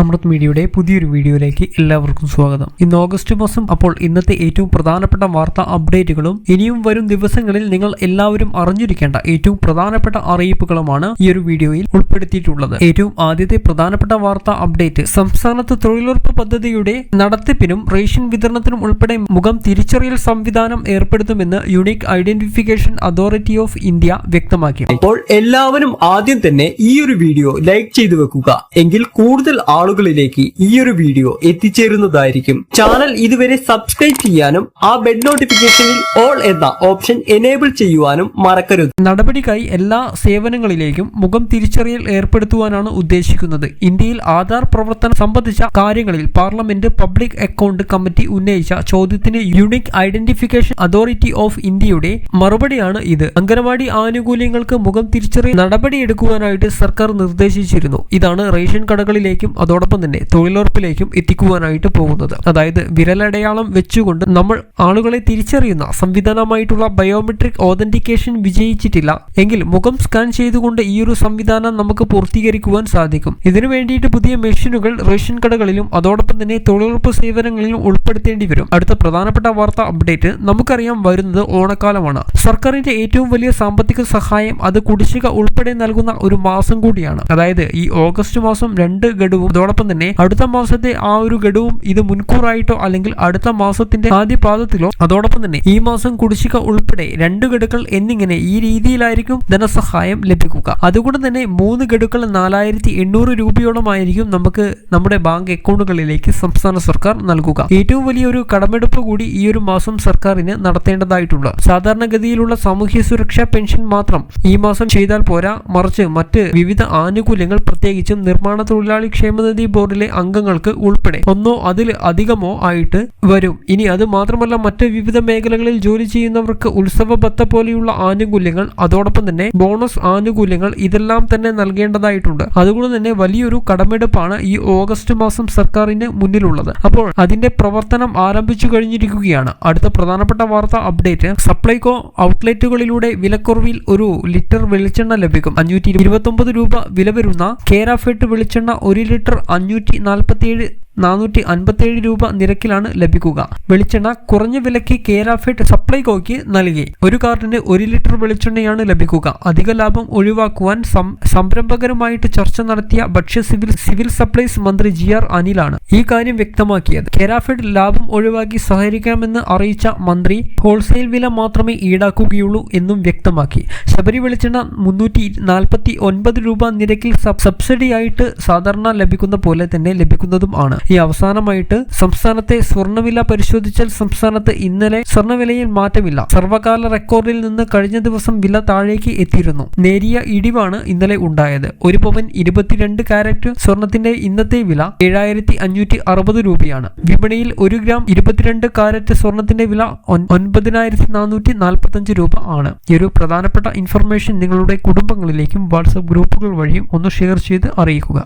അമൃത് മീഡിയയുടെ പുതിയൊരു വീഡിയോയിലേക്ക് എല്ലാവർക്കും സ്വാഗതം. ഇന്ന് ഓഗസ്റ്റ് മാസം അപ്പോൾ ഇന്നത്തെ ഏറ്റവും പ്രധാനപ്പെട്ട വാർത്താ അപ്ഡേറ്റുകളും ഇനിയും വരും ദിവസങ്ങളിൽ നിങ്ങൾ എല്ലാവരും അറിഞ്ഞിരിക്കേണ്ട ഏറ്റവും പ്രധാനപ്പെട്ട അറിയിപ്പുകളുമാണ് ഈ ഒരു വീഡിയോയിൽ ഉൾപ്പെടുത്തിയിട്ടുള്ളത്. ഏറ്റവും ആദ്യത്തെ പ്രധാനപ്പെട്ട വാർത്താ അപ്ഡേറ്റ് സംസ്ഥാനത്ത് തൊഴിലുറപ്പ് പദ്ധതിയുടെ നടത്തിപ്പിനും റേഷൻ വിതരണത്തിനും ഉൾപ്പെടെ മുഖം തിരിച്ചറിയൽ സംവിധാനം ഏർപ്പെടുത്തുമെന്ന് unique identification authority of India വ്യക്തമാക്കി. അപ്പോൾ എല്ലാവരും ആദ്യം തന്നെ ഈ ഒരു വീഡിയോ ലൈക്ക് ചെയ്തു വെക്കുക. എങ്കിൽ കൂടുതൽ ആളുകളിലേക്ക് ഈ ഒരു വീഡിയോ എത്തിച്ചേരുന്നതായിരിക്കും. ചാനൽ ഇതുവരെ സബ്സ്ക്രൈബ് ചെയ്യാനും ആ ബെൽ നോട്ടിഫിക്കേഷനിൽ ഓൾ എന്ന ഓപ്ഷൻ എനേബിൾ ചെയ്യുവാനും മറക്കരുത്. നടപടിക്കായി എല്ലാ സേവനങ്ങളിലേക്കും മുഖം തിരിച്ചറിയൽ ഏർപ്പെടുത്തുവാനാണ് ഉദ്ദേശിക്കുന്നത്. ഇന്ത്യയിൽ ആധാർ പ്രവർത്തനം സംബന്ധിച്ച കാര്യങ്ങളിൽ പാർലമെന്റ് പബ്ലിക് അക്കൗണ്ട് കമ്മിറ്റി ഉന്നയിച്ച ചോദ്യത്തിന് യുണിക് ഐഡന്റിഫിക്കേഷൻ അതോറിറ്റി ഓഫ് ഇന്ത്യയുടെ മറുപടിയാണ് ഇത്. അംഗനവാടി ആനുകൂല്യങ്ങൾക്ക് മുഖം തിരിച്ചറിയൽ നടപടിയെടുക്കുവാനായിട്ട് സർക്കാർ നിർദ്ദേശിച്ചിരുന്നു. ഇതാണ് റേഷൻ കടകളിലേക്കും അതോടൊപ്പം തന്നെ തൊഴിലുറപ്പിലേക്കും എത്തിക്കുവാനായിട്ട് പോകുന്നത്. അതായത് വിരലടയാളം വെച്ചുകൊണ്ട് നമ്മൾ ആളുകളെ തിരിച്ചറിയുന്ന സംവിധാനമായിട്ടുള്ള ബയോമെട്രിക് ഓതന്റിക്കേഷൻ വിജയിച്ചിട്ടില്ല. എങ്കിൽ മുഖം സ്കാൻ ചെയ്തുകൊണ്ട് ഈ ഒരു സംവിധാനം നമുക്ക് പൂർത്തീകരിക്കുവാൻ സാധിക്കും. ഇതിനു വേണ്ടിയിട്ട് പുതിയ മെഷീനുകൾ റേഷൻ കടകളിലും അതോടൊപ്പം തന്നെ തൊഴിലുറപ്പ് സേവനങ്ങളിലും ഉൾപ്പെടുത്തേണ്ടി വരും. അടുത്ത പ്രധാനപ്പെട്ട വാർത്ത അപ്ഡേറ്റ് നമുക്കറിയാം വരുന്നത് ഓണക്കാലമാണ്. സർക്കാരിന്റെ ഏറ്റവും വലിയ സാമ്പത്തിക സഹായം അത് കുടിശ്ശിക ഉൾപ്പെടെ നൽകുന്ന ഒരു മാസം കൂടിയാണ്. അതായത് ഈ ഓഗസ്റ്റ് മാസം രണ്ട് ഗഡുവും അതോടൊപ്പം തന്നെ അടുത്ത മാസത്തെ ആ ഒരു ഗഡുവും ഇത് മുൻകൂറായിട്ടോ അല്ലെങ്കിൽ അടുത്ത മാസത്തിന്റെ ആദ്യ പാദത്തിലോ അതോടൊപ്പം തന്നെ ഈ മാസം കുടിശ്ശിക ഉൾപ്പെടെ രണ്ട് ഗഡുക്കൾ എന്നിങ്ങനെ ഈ രീതിയിലായിരിക്കും ധനസഹായം ലഭിക്കുക. അതുകൊണ്ട് തന്നെ മൂന്ന് ഗഡുക്കൾ നാലായിരത്തി എണ്ണൂറ് രൂപയോളമായിരിക്കും നമുക്ക് നമ്മുടെ ബാങ്ക് അക്കൗണ്ടുകളിലേക്ക് സംസ്ഥാന സർക്കാർ നൽകുക. ഏറ്റവും വലിയൊരു കടമെടുപ്പ് കൂടി ഈ ഒരു മാസം സർക്കാരിന് നടത്തേണ്ടതായിട്ടുണ്ട്. സാധാരണഗതിയിലുള്ള സാമൂഹ്യ സുരക്ഷാ പെൻഷൻ മാത്രം ഈ മാസം ചെയ്താൽ പോരാ. മറിച്ച് മറ്റ് വിവിധ ആനുകൂല്യങ്ങൾ പ്രത്യേകിച്ചും നിർമ്മാണ തൊഴിലാളി ക്ഷേമനിധി ബോർഡിലെ അംഗങ്ങൾക്ക് ഉൾപ്പെടെ ഒന്നോ അതിൽ അധികമോ ആയിട്ട് വരും. ഇനി അത് മാത്രമല്ല മറ്റ് വിവിധ മേഖലകളിൽ ജോലി ചെയ്യുന്നവർക്ക് ഉത്സവ ബത്ത പോലെയുള്ള ആനുകൂല്യങ്ങൾ അതോടൊപ്പം തന്നെ ബോണസ് ആനുകൂല്യങ്ങൾ ഇതെല്ലാം തന്നെ നൽകേണ്ടതായിട്ടുണ്ട്. അതുകൊണ്ട് തന്നെ വലിയൊരു കടമെടുപ്പാണ് ഈ ഓഗസ്റ്റ് മാസം സർക്കാരിന് മുന്നിലുള്ളത്. അപ്പോൾ അതിന്റെ പ്രവർത്തനം ആരംഭിച്ചു കഴിഞ്ഞിരിക്കുകയാണ്. അടുത്ത പ്രധാനപ്പെട്ട വാർത്ത അപ്ഡേറ്റ് സപ്ലൈകോ ഔട്ട്ലെറ്റുകളിലൂടെ വിലക്കുറവിൽ ഒരു ലിറ്റർ വെളിച്ചെണ്ണ ലഭിക്കും. അഞ്ഞൂറ്റി രൂപ വില വരുന്ന കേരാഫെട്ട് വെളിച്ചെണ്ണ ഒരു ലിറ്റർ അഞ്ഞൂറ്റി നാൽപ്പത്തിയേഴ് നാനൂറ്റി അൻപത്തിയേഴ് രൂപ നിരക്കിലാണ് ലഭിക്കുക. വെളിച്ചെണ്ണ കുറഞ്ഞ വിലയ്ക്ക് കേരാഫെറ്റ് സപ്ലൈകോയ്ക്ക് നൽകി. ഒരു കാർഡിന് ഒരു ലിറ്റർ വെളിച്ചെണ്ണയാണ് ലഭിക്കുക. അധിക ലാഭം ഒഴിവാക്കുവാൻ സംരംഭകരുമായിട്ട് ചർച്ച നടത്തിയ ഭക്ഷ്യ സിവിൽ സിവിൽ സപ്ലൈസ് മന്ത്രി ജി ആർ അനിലാണ് ഈ കാര്യം വ്യക്തമാക്കിയത്. കേരാഫെഡ് ലാഭം ഒഴിവാക്കി സഹകരിക്കാമെന്ന് അറിയിച്ച മന്ത്രി ഹോൾസെയിൽ വില മാത്രമേ ഈടാക്കുകയുള്ളൂ എന്നും വ്യക്തമാക്കി. ശബരി വെളിച്ചെണ്ണ മുന്നൂറ്റി നാൽപ്പത്തി ഒൻപത് രൂപ നിരക്കിൽ സബ് സബ്സിഡിയായിട്ട് സാധാരണ ലഭിക്കുന്ന പോലെ തന്നെ ലഭിക്കുന്നതും ആണ്. ഈ അവസാനമായിട്ട് സംസ്ഥാനത്തെ സ്വർണവില പരിശോധിച്ചാൽ സംസ്ഥാനത്ത് ഇന്നലെ സ്വർണവിലയിൽ മാറ്റമില്ല. സർവകാല റെക്കോർഡിൽ നിന്ന് കഴിഞ്ഞ ദിവസം വില താഴേക്ക് എത്തിയിരുന്നു. നേരിയ ഇടിവാണ് ഇന്നലെ ഉണ്ടായത്. ഒരു പവൻ ഇരുപത്തിരണ്ട് കാരറ്റ് സ്വർണത്തിന്റെ ഇന്നത്തെ വില ഏഴായിരത്തി അഞ്ഞൂറ്റി അറുപത് രൂപയാണ്. വിപണിയിൽ ഒരു ഗ്രാം ഇരുപത്തിരണ്ട് കാരറ്റ് സ്വർണത്തിന്റെ വില ഒൻ- ഒൻപതിനായിരത്തി നാനൂറ്റി രൂപ ആണ്. ഈ ഒരു പ്രധാനപ്പെട്ട ഇൻഫർമേഷൻ നിങ്ങളുടെ കുടുംബങ്ങളിലേക്കും വാട്സപ്പ് ഗ്രൂപ്പുകൾ വഴിയും ഒന്ന് ഷെയർ ചെയ്ത് അറിയിക്കുക.